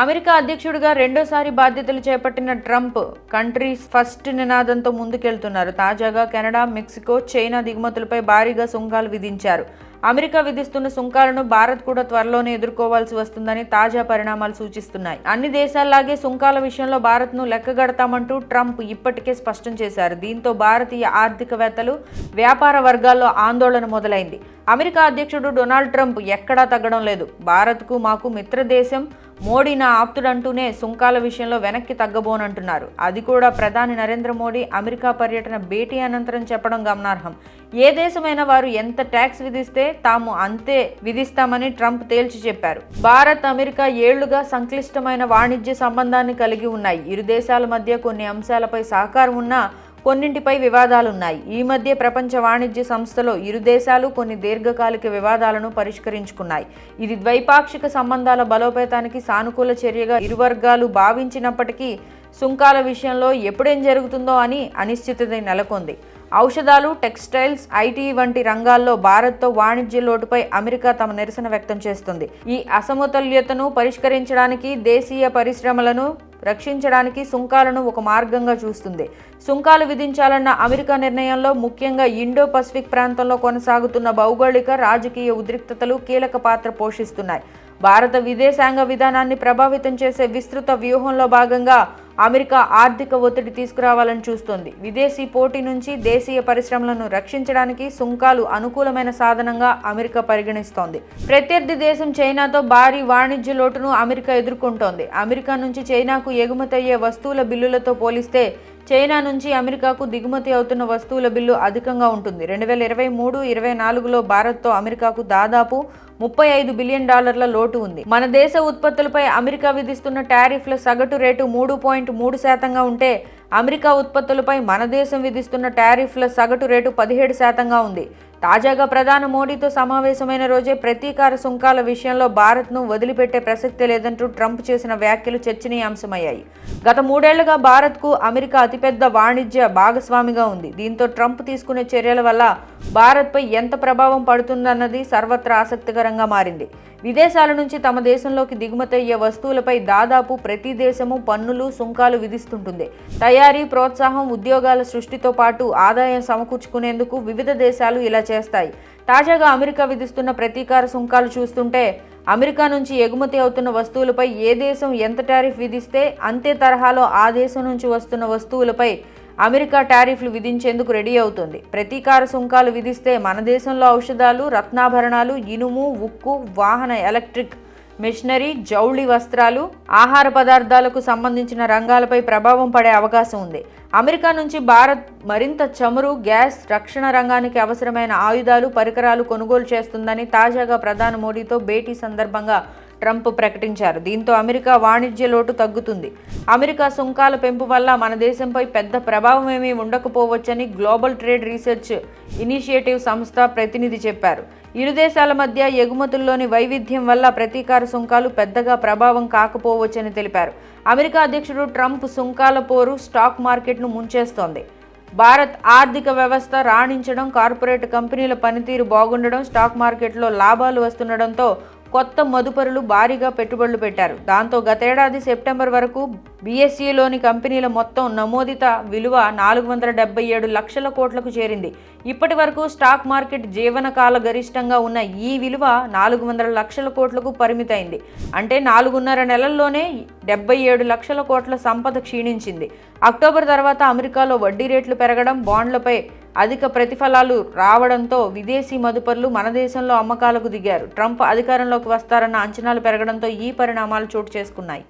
America అధ్యక్షుడిగా రెండోసారి బాధ్యతలు చేపట్టిన ట్రంప్ కంట్రీ ఫస్ట్ నినాదంతో ముందుకెళ్తున్నారు. తాజాగా కెనడా మెక్సికో చైనా దిగుమతులపై భారీగా సుంకాలు విధించారు. అమెరికా విధిస్తున్న సుంకాలను భారత్ కూడా త్వరలోనే ఎదుర్కోవాల్సి వస్తుందని తాజా పరిణామాలు సూచిస్తున్నాయి. అన్ని దేశాల్లాగే సుంకాల విషయంలో భారత్ను లెక్కగడతామంటూ ట్రంప్ ఇప్పటికే స్పష్టం చేశారు. దీంతో భారతీయ ఆర్థికవేత్తలు వ్యాపార వర్గాల్లో ఆందోళన మొదలైంది. అమెరికా అధ్యక్షుడు డొనాల్డ్ ట్రంప్ ఎక్కడా తగ్గడం లేదు. భారత్కు మాకు మిత్రదేశం మోడీ నా ఆప్తుడంటూనే సుంకాల విషయంలో వెనక్కి తగ్గబోనంటున్నారు. అది కూడా ప్రధాని నరేంద్ర మోడీ అమెరికా పర్యటన భేటీ అనంతరం చెప్పడం గమనార్హం. ఏ దేశమైనా వారు ఎంత ట్యాక్స్ విధిస్తే తాము అంతే విధిస్తామని ట్రంప్ తేల్చి చెప్పారు. భారత్ అమెరికా ఏళ్ళుగా సంక్లిష్టమైన వాణిజ్య సంబంధాన్ని కలిగి ఉన్నాయి. ఇరు దేశాల మధ్య కొన్ని అంశాలపై సహకారం ఉన్నా కొన్నింటిపై వివాదాలున్నాయి. ఈ మధ్య ప్రపంచ వాణిజ్య సంస్థలో ఇరు దేశాలు కొన్ని దీర్ఘకాలిక వివాదాలను పరిష్కరించుకున్నాయి. ఇది ద్వైపాక్షిక సంబంధాల బలోపేతానికి సానుకూల చర్యగా ఇరు వర్గాలు భావించినప్పటికీ సుంకాల విషయంలో ఎప్పుడేం జరుగుతుందో అని అనిశ్చితత నెలకొంది. ఔషధాలు టెక్స్టైల్స్ ఐటీ వంటి రంగాల్లో భారత్తో వాణిజ్య లోటుపై అమెరికా తమ నిరసన వ్యక్తం చేస్తుంది. ఈ అసమతుల్యతను పరిష్కరించడానికి దేశీయ పరిశ్రమలను రక్షించడానికి సుంకాలను ఒక మార్గంగా చూస్తుంది. సుంకాలు విధించాలన్న అమెరికా నిర్ణయంలో ముఖ్యంగా ఇండో పసిఫిక్ ప్రాంతంలో కొనసాగుతున్న భౌగోళిక రాజకీయ ఉద్రిక్తతలు కీలక పాత్ర పోషిస్తున్నాయి. భారత విదేశాంగ విధానాన్ని ప్రభావితం చేసే విస్తృత వ్యూహంలో భాగంగా అమెరికా ఆర్థిక ఒత్తిడి తీసుకురావాలని చూస్తోంది. విదేశీ పోటీ నుంచి దేశీయ పరిశ్రమలను రక్షించడానికి సుంకాలు అనుకూలమైన సాధనంగా అమెరికా పరిగణిస్తోంది. ప్రత్యర్థి దేశం చైనాతో భారీ వాణిజ్య లోటును అమెరికా ఎదుర్కొంటోంది. అమెరికా నుంచి చైనాకు ఎగుమతయ్యే వస్తువుల బిల్లులతో పోలిస్తే చైనా నుంచి అమెరికాకు దిగుమతి అవుతున్న వస్తువుల బిల్లు అధికంగా ఉంటుంది. రెండు వేల ఇరవై మూడు ఇరవై నాలుగులో భారత్తో అమెరికాకు దాదాపు ముప్పై ఐదు బిలియన్ డాలర్ల లోటు ఉంది. మన దేశ ఉత్పత్తులపై అమెరికా విధిస్తున్న టారిఫ్ల సగటు రేటు మూడు పాయింట్ మూడు శాతంగా ఉంటే అమెరికా ఉత్పత్తులపై మన దేశం విధిస్తున్న టారిఫ్ల సగటు రేటు పదిహేడు శాతంగా ఉంది. తాజాగా ప్రధాని మోడీతో సమావేశమైన రోజే ప్రతీకార సుంకాల విషయంలో భారత్ను వదిలిపెట్టే ప్రసక్తే లేదంటూ ట్రంప్ చేసిన వ్యాఖ్యలు చర్చనీయాంశమయ్యాయి. గత మూడేళ్ళుగా భారత్కు అమెరికా అతిపెద్ద వాణిజ్య భాగస్వామిగా ఉంది. దీంతో ట్రంప్ తీసుకునే చర్యల వల్ల భారత్పై ఎంత ప్రభావం పడుతుందన్నది సర్వత్రా ఆసక్తికరంగా మారింది. విదేశాల నుంచి తమ దేశంలోకి దిగుమతి అయ్యే వస్తువులపై దాదాపు ప్రతి దేశము పన్నులు సుంకాలు విధిస్తుంటుంది. తయారీ ప్రోత్సాహం ఉద్యోగాల సృష్టితో పాటు ఆదాయం సమకూర్చుకునేందుకు వివిధ దేశాలు ఇలా చేస్తాయి. తాజాగా అమెరికా విధిస్తున్న ప్రతీకార సుంకాలు చూస్తుంటే అమెరికా నుంచి ఎగుమతి అవుతున్న వస్తువులపై ఏ దేశం ఎంత టారిఫ్ విధిస్తే అంతే తరహాలో ఆ దేశం నుంచి వస్తున్న వస్తువులపై అమెరికా టారిఫ్లు విధించేందుకు రెడీ అవుతుంది. ప్రతీకార సుంకాలు విధిస్తే మన దేశంలో ఔషధాలు రత్నాభరణాలు ఇనుము ఉక్కు వాహన ఎలక్ట్రిక్ మిషనరీ జౌళి వస్త్రాలు ఆహార పదార్థాలకు సంబంధించిన రంగాలపై ప్రభావం పడే అవకాశం ఉంది. అమెరికా నుంచి భారత్ మరింత చమురు గ్యాస్ రక్షణ రంగానికి అవసరమైన ఆయుధాలు పరికరాలు కొనుగోలు చేస్తుందని తాజాగా ప్రధాని మోడీతో భేటీ సందర్భంగా ట్రంప్ ప్రకటించారు. దీంతో అమెరికా వాణిజ్య లోటు తగ్గుతుంది. అమెరికా సుంకాల పెంపు వల్ల మన దేశంపై పెద్ద ప్రభావం ఏమీ ఉండకపోవచ్చని గ్లోబల్ ట్రేడ్ రీసెర్చ్ ఇనిషియేటివ్ సంస్థ ప్రతినిధి చెప్పారు. ఇరు దేశాల మధ్య ఎగుమతుల్లోని వైవిధ్యం వల్ల ప్రతీకార సుంకాలు పెద్దగా ప్రభావం కాకపోవచ్చని తెలిపారు. అమెరికా అధ్యక్షుడు ట్రంప్ సుంకాల పోరు స్టాక్ మార్కెట్ను ముంచేస్తోంది. భారత్ ఆర్థిక వ్యవస్థ రాణించడం కార్పొరేట్ కంపెనీల పనితీరు బాగుండడం స్టాక్ మార్కెట్లో లాభాలు వస్తుండడంతో కొత్త మదుపరులు భారీగా పెట్టుబడులు పెట్టారు. దాంతో గతేడాది సెప్టెంబర్ వరకు బీఎస్ఈలోని కంపెనీల మొత్తం నమోదిత విలువ నాలుగు వందల డెబ్బై ఏడు లక్షల కోట్లకు చేరింది. ఇప్పటి వరకు స్టాక్ మార్కెట్ జీవనకాల గరిష్టంగా ఉన్న ఈ విలువ నాలుగు వందల లక్షల కోట్లకు పరిమితైంది. అంటే నాలుగున్నర నెలల్లోనే డెబ్బై ఏడు లక్షల కోట్ల సంపద క్షీణించింది. అక్టోబర్ తర్వాత అమెరికాలో వడ్డీ రేట్లు పెరగడం బాండ్లపై అధిక ప్రతిఫలాలు రావడంతో విదేశీ మదుపర్లు మన దేశంలో అమ్మకాలకు దిగారు. ట్రంప్ అధికారంలోకి వస్తారన్న అంచనాలు పెరగడంతో ఈ పరిణామాలు చోటు చేసుకున్నాయి.